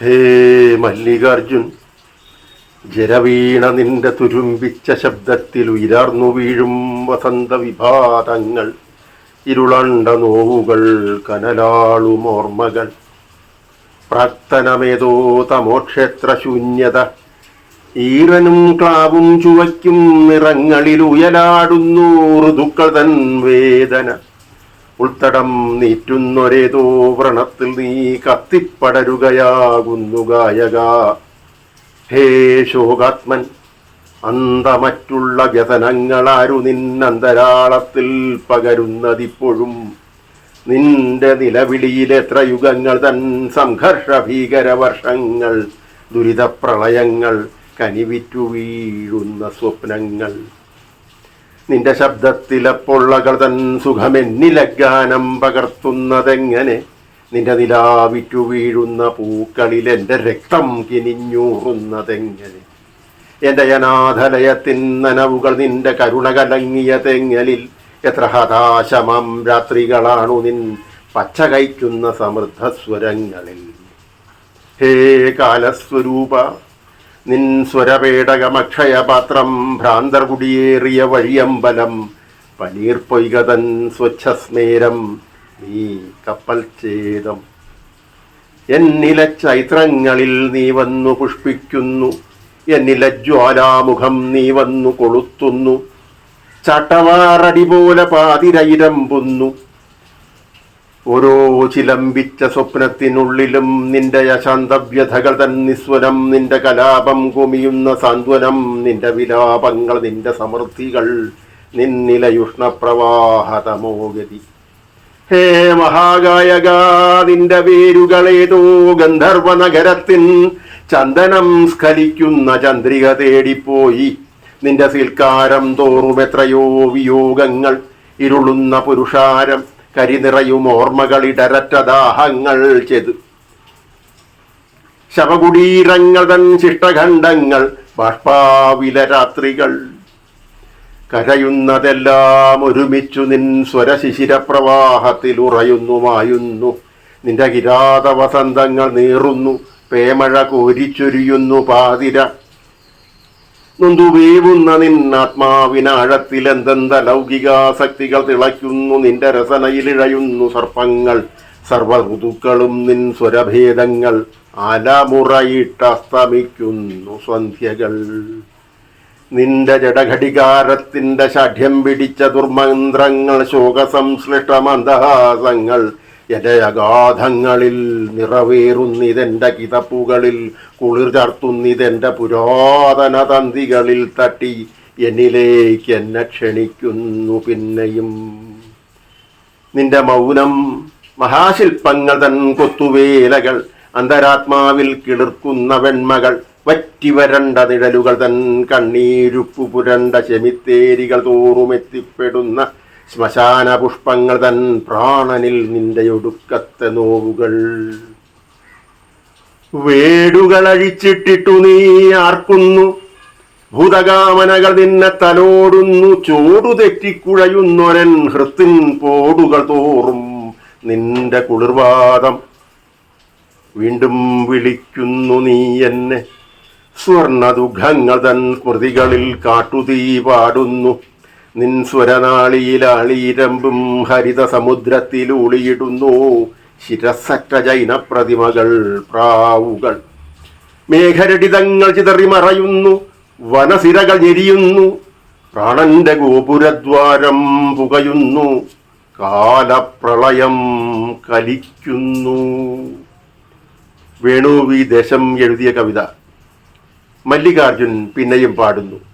ഹേ മല്ലികാർജുൻ ജരവീണ നിന്റെ തുരുമ്പിച്ച ശബ്ദത്തിൽ ഉയർന്നു വീഴും വസന്ത വിഭാതങ്ങൾ ഇരുളണ്ട നോവുകൾ കനലാളുമോർമ്മകൾ പ്രാക്തനമേതോ തമോക്ഷേത്ര ശൂന്യത ഈറനും ക്ലാവും ചുവയ്ക്കും നിറങ്ങളിൽ ഉയലാടുന്നു ഋതുക്കൾ തൻ വേദന. ഉൾത്തടം നീറ്റുന്നൊരേതോ വ്രണത്തിൽ നീ കത്തിപ്പടരുകയാകുന്നു ഗായക. ഹേ ശോകാത്മൻ അന്തമറ്റുള്ള വ്യസനങ്ങളാരു നിന്നന്തരാളത്തിൽ പകരുന്നതിപ്പോഴും നിന്റെ നിലവിളിയിൽ എത്ര യുഗങ്ങൾ തൻ സംഘർഷ ഭീകര വർഷങ്ങൾ ദുരിതപ്രളയങ്ങൾ കനിവിറ്റു വീഴുന്ന സ്വപ്നങ്ങൾ. നിന്റെ ശബ്ദത്തിലപ്പൊള്ളകൾ തൻ സുഖമെന്നിലഗാനം പകർത്തുന്നതെങ്ങനെ? നിന്റെ നിലാവിറ്റു വീഴുന്ന പൂക്കളിൽ എന്റെ രക്തം കിനിഞ്ഞൂറുന്നതെങ്ങനെ? എന്റെ അനാഥലയത്തിൻ നനവുകൾ നിന്റെ കരുണ കലങ്ങിയ തെങ്ങലിൽ എത്ര ഹതാശമം രാത്രികളാണു നിൻ പച്ച കഴിക്കുന്ന സമൃദ്ധസ്വരങ്ങളിൽ ഹേ കാലസ്വരൂപ നിൻ സ്വരപേടകമക്ഷയപാത്രം ഭ്രാന്തർ കുടിയേറിയ വഴിയമ്പലം പനീർ പൊയ്കതൻ സ്വച്ഛസ്മേരം നീ കപ്പൽ ചേതം എന്നില ചൈത്രങ്ങളിൽ നീ വന്നു പുഷ്പിക്കുന്നു എന്നില ജ്വാലാമുഖം നീ വന്നു കൊളുത്തുന്നു ചട്ടവാറടി പോലെ പാതിരയിരമ്പുന്നു. ഓരോ ചിലമ്പിച്ച സ്വപ്നത്തിനുള്ളിലും നിന്റെ അശാന്തവ്യഥകൾ തൻ നിസ്വനം നിന്റെ കലാപം കുമിയുന്ന സാന്ത്വനം നിന്റെ വിലാപങ്ങൾ നിന്റെ സമൃദ്ധികൾ നിന്നിലയുഷ്ണപ്രവാഹതമോഗതി. ഹേ മഹാഗായക നിന്റെ വേരുകളേതോ ഗന്ധർവ നഗരത്തിൻ ചന്ദനം സ്ഖലിക്കുന്ന ചന്ദ്രിക തേടിപ്പോയി. നിന്റെ സിൽക്കാരം തോറും എത്രയോ വിയോഗങ്ങൾ ഇരുളുന്ന പുരുഷാരം കരിനിറയും ഓർമ്മകൾ ഇടരറ്റ ദാഹങ്ങൾ ചെയ്ത്. ശവകുടീരങ്ങൾ തൻ ശിഷ്ടഖണ്ഡങ്ങൾ ബാഷ്പാവില രാത്രികൾ കരയുന്നതെല്ലാം ഒരുമിച്ചു നിൻ സ്വരശിശിര പ്രവാഹത്തിൽ ഉറയുന്നു മായുന്നു. നിന്റെ കിരാത വസന്തങ്ങൾ നീറുന്നു പേമഴ കോരിച്ചൊരിയുന്നു പാതിര. നൊന്തുവേവുന്ന നിന്നാത്മാവിനാഴത്തിൽ എന്തെന്ത ലൗകികാസക്തികൾ തിളയ്ക്കുന്നു. നിന്റെ രസനയിലിഴയുന്നു സർപ്പങ്ങൾ. സർവ ഋതുക്കളും നിൻ സ്വരഭേദങ്ങൾ അലമുറയിട്ടസ്തമിക്കുന്നു സന്ധ്യകൾ. നിന്റെ ജഡഘടികാരത്തിന്റെ ഷഠ്യം പിടിച്ച ദുർമന്ത്രങ്ങൾ ശോകസംശ്ലിഷ്ട മന്ദഹാസങ്ങൾ എന്റെ അഗാധങ്ങളിൽ നിറവേറുന്നിതെന്റെ കിതപ്പുകളിൽ കുളിർ ചാർത്തുന്നിതെന്റെ പുരാതന തന്തികളിൽ തട്ടി എന്നിലേക്ക് എന്നെ ക്ഷണിക്കുന്നു പിന്നെയും. നിന്റെ മൗനം മഹാശില്പങ്ങൾ തൻ കൊത്തുവേലകൾ അന്തരാത്മാവിൽ കിളിർക്കുന്ന വെണ്മകൾ വറ്റിവരണ്ട നിഴലുകൾ തൻ കണ്ണീരുപ്പു പുരണ്ട ചെമിത്തേരികൾ തോറും എത്തിപ്പെടുന്ന ശ്മശാന പുഷ്പങ്ങൾ തൻ പ്രാണനിൽ നിന്റെ ഒടുക്കത്തെ നോവുകൾ. വേടുകൾ അഴിച്ചിട്ടിട്ടു നീ ആർക്കുന്നു. ഭൂതകാമനകൾ നിന്നെ തലോടുന്നു. ചോടു തെറ്റിക്കുഴയുന്നൊരൻ ഹൃത്തിൻ പോടുകൾ തോറും നിന്റെ കുളിർവാദം. വീണ്ടും വിളിക്കുന്നു നീ എന്നെ. സ്വർണദുഃഖങ്ങൾ തൻ സ്മൃതികളിൽ കാട്ടുതീ പാടുന്നു. നിൻ സ്വരനാളിയിലാളീരമ്പും ഹരിത സമുദ്രത്തിൽ ഉളിയിടുന്നു ശിരസറ്റ ജൈന പ്രതിമകൾ പ്രാവുകൾ. മേഘരടിതങ്ങൾ ചിതറി മറയുന്നു. വനസിരകൾ ഞെരിയുന്നു. പ്രാണന്റെ ഗോപുരദ്വാരം പുകയുന്നു. കാലപ്രളയം കലിക്കുന്നു. വേണു വി ദേശം എഴുതിയ കവിത. മല്ലികാർജുൻ പിന്നെയും പാടുന്നു.